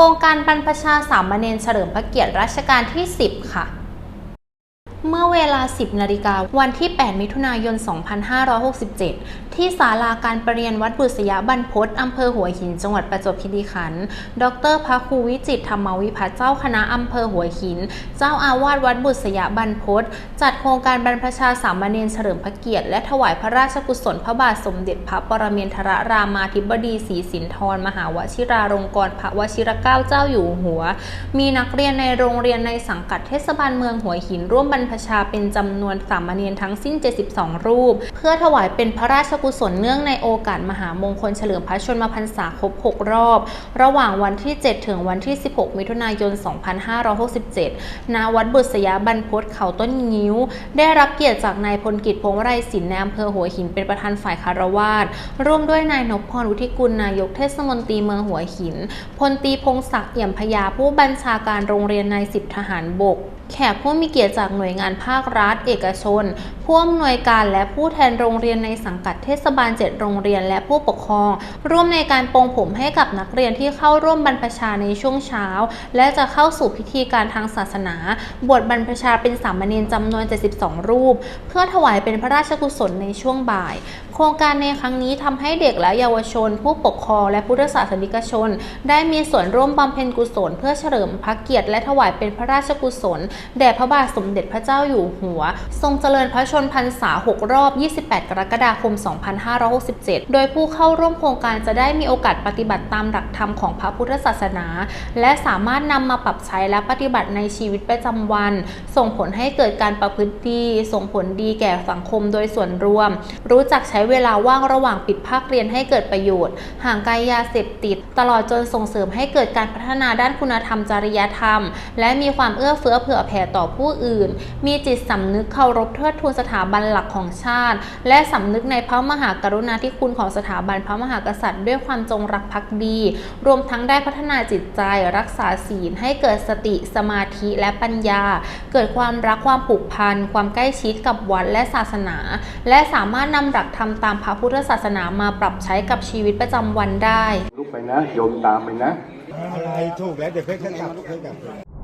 ครงการบรรพชาสามเณรเฉลิมพระเกียรติรัชกาลที่ 10 ค่ะ เมื่อเวลา 10 นาฬิกาวันที่ 8 มิถุนายน 2567 ที่ศาลาการประเรียนวัดบุษยบรรพตอำเภอหัวหิน จังหวัดประจวบคีรีขันธ์ ดรพระครูวิจิตธรรมวิพัฒน์เจ้าคณะอำเภอหัวหิน เจ้าอาวาสวัดบุษยบรรพตจัดโครงการบรรพชาสามเณรเฉลิมพระเกียรติ และถวายพระราชกุศลพระบาทสมเด็จพระปรมินทรรามาธิบดีศรีสินธรมหาวชิราลงกรณ์พระวชิรเกล้าเจ้าอยู่หัว มีนักเรียนในโรงเรียนในสังกัดเทศบาลเมืองหัวหิน ร่วมบรรพชาเป็นจำนวนสามเณรทั้งสิ้น 72 รูป เพื่อถวายเป็นพระราชกุศลเนื่องในโอกาสมหามงคลเฉลิมพระชนมพรรษาครบ 6 รอบ ระหว่างวันที่ 7 ถึงวันที่ 16 มิถุนายน 2567 ณ วัดบุษยาบรรพตเขาต้นงิ้ว ได้รับเกียรติจากนายพลกิจพงไรศิลป์ในอำเภอหัวหินเป็นประธานฝ่ายคารวาสร่วมด้วยนายนพพรวุฒิกุลนายกเทศมนตรีเมืองหัวหิน พลตีพงศักดิ์เอี่ยมพยาผู้บัญชาการโรงเรียนนายสิบทหารบกแขกผู้มีเกียรติจากหน่วยงานภาครัฐ เอกชน ผู้อำนวยการและผู้แทนโรงเรียนในสังกัดเทศบาล 7 โรงเรียนและผู้ปกครอง ร่วมในการปรงผมให้กับนักเรียนที่เข้าร่วมบรรพชาในช่วงเช้า และจะเข้าสู่พิธีการทางศาสนา บวชบรรพชาเป็นสามเณรจำนวน 72 รูป เพื่อถวายเป็นพระราชกุศลในช่วงบ่าย โครงการในครั้งนี้ทำให้เด็กและเยาวชน ผู้ปกครองและพุทธศาสนิกชน ได้มีส่วนร่วมบำเพ็ญกุศล เพื่อเฉลิมพระเกียรติและถวายเป็นพระราชกุศลแด่พระบาทสมเด็จพระเจ้าอยู่หัว ทรงเจริญพระชนพรรษา 6 รอบ 28 กรกฎาคม2567 โดยผู้เข้าร่วมโครงการจะได้มีโอกาสปฏิบัติตามหลักธรรมของพระพุทธศาสนา และสามารถนำมาปรับใช้และปฏิบัติในชีวิตประจำวัน ส่งผลให้เกิดการประพฤติดี ส่งผลดีแก่สังคมโดยส่วนรวม รู้จักใช้เวลาว่างระหว่างปิดภาคเรียนให้เกิดประโยชน์ ห่างไกลยาเสพติด ตลอดจนส่งเสริมให้เกิดการพัฒนาด้านคุณธรรมจริยธรรม และมีความเอื้อเฟื้อเผื่อแผ่ต่อผู้อื่น มีจิตสำนึกเคารพเทิดทูนสถาบันหลักของชาติ และสำนึกในพระมหากรุณาธิคุณของสถาบันพระมหากษัตริย์ ด้วยความจงรักภักดี รวมทั้งได้พัฒนาจิตใจรักษาศีลให้เกิดสติสมาธิและปัญญา เกิดความรักความผูกพัน ความใกล้ชิดกับวัดและศาสนา และสามารถนำหลักธรรมตามพระพุทธศาสนามาปรับใช้กับชีวิตประจำวันได้ลุกไปนะโยมตามไปนะอะไรถูกแล้วเดี๋ยวเพื่อนจะกลับเพื่อนกลับ